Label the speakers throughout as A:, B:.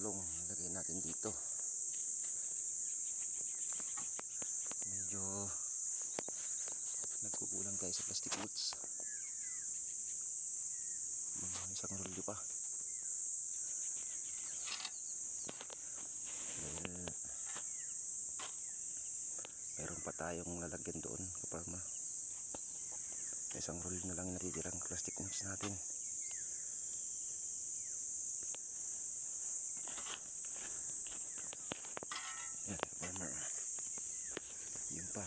A: talong. Lagay natin dito. Medyo nagkukulang tayo sa plastic roots mga isang rolyo pa. Dahil meron pa tayong lalagyan doon kaparma. Isang rolyo na lang natitirang plastic roots natin yan farmer yun pa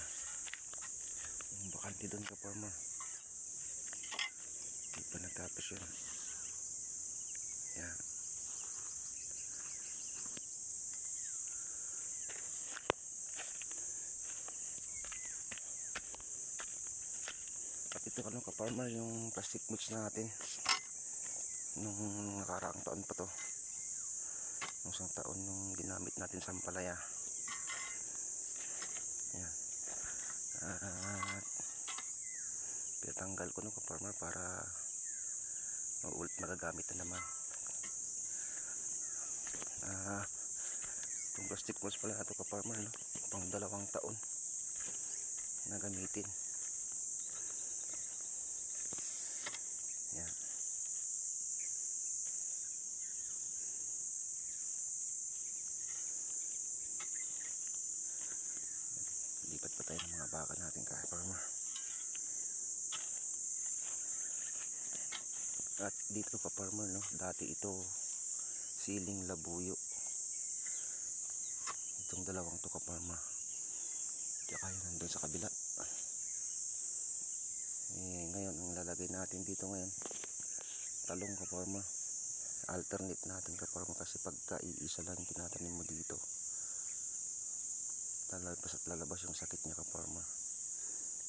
A: bakante doon ka farmer di pa natapos yun. Yan ito ano ka farmer yung plastic mulch natin. Nung nakaraang taon pa to. Nung isang taon nung ginamit natin sa palaya yan at pinatanggal ko nung farmer para ulit magagamit na naman. Ah itong plastic balls pala ito ka farmer no? pang dalawang taon na gamitin. Yan. Lipat pa tayo ng mga baka natin ka at dito ka farmer no? Dati ito siling labuyo. Itong dalawang to ka farmer tsaka yun nandun sa kabila. Eh, ngayon ang lalagay natin dito ngayon talong ka farmer alternate natin ka farmer kasi pagka iisa lang tinatanim mo dito. Lalabas at lalabas yung sakit niya ka farmer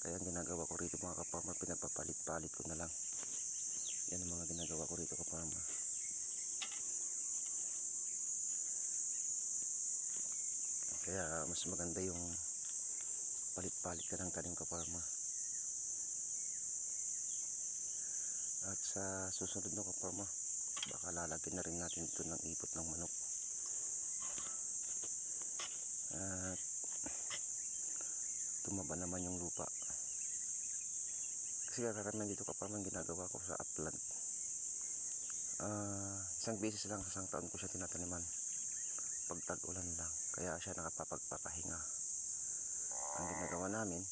A: kaya ang ginagawa ko rito mga ka farmer pinagpapalit-palit ko na lang yan ang mga ginagawa ko rito ka farmer kaya mas maganda yung palit-palit ka ng tanim ka farmer at sa susunod na ka farmer baka lalagyan na rin natin ito ng ipot ng manok. At tumaba naman yung lupa. Kasi karamihan dito ka farmer ginagawa Ah, isang beses lang sa isang taon ko siya tinataniman. Pag tag-ulan lang kaya siya nakapapagpapahinga ang ginagawa namin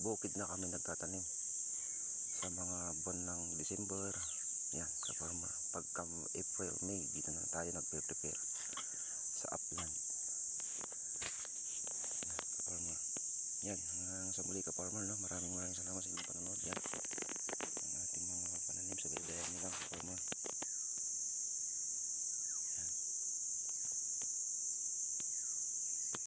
A: bukid na kami nagtatanim. Sa mga buwan ng December yan ka-farmer pagka April, May dito na tayo nagpe-prepare sa upland. Yan ka-farmer yan hanggang sa muli ka-farmer no? maraming maraming salamat sa inyong panonood. Yan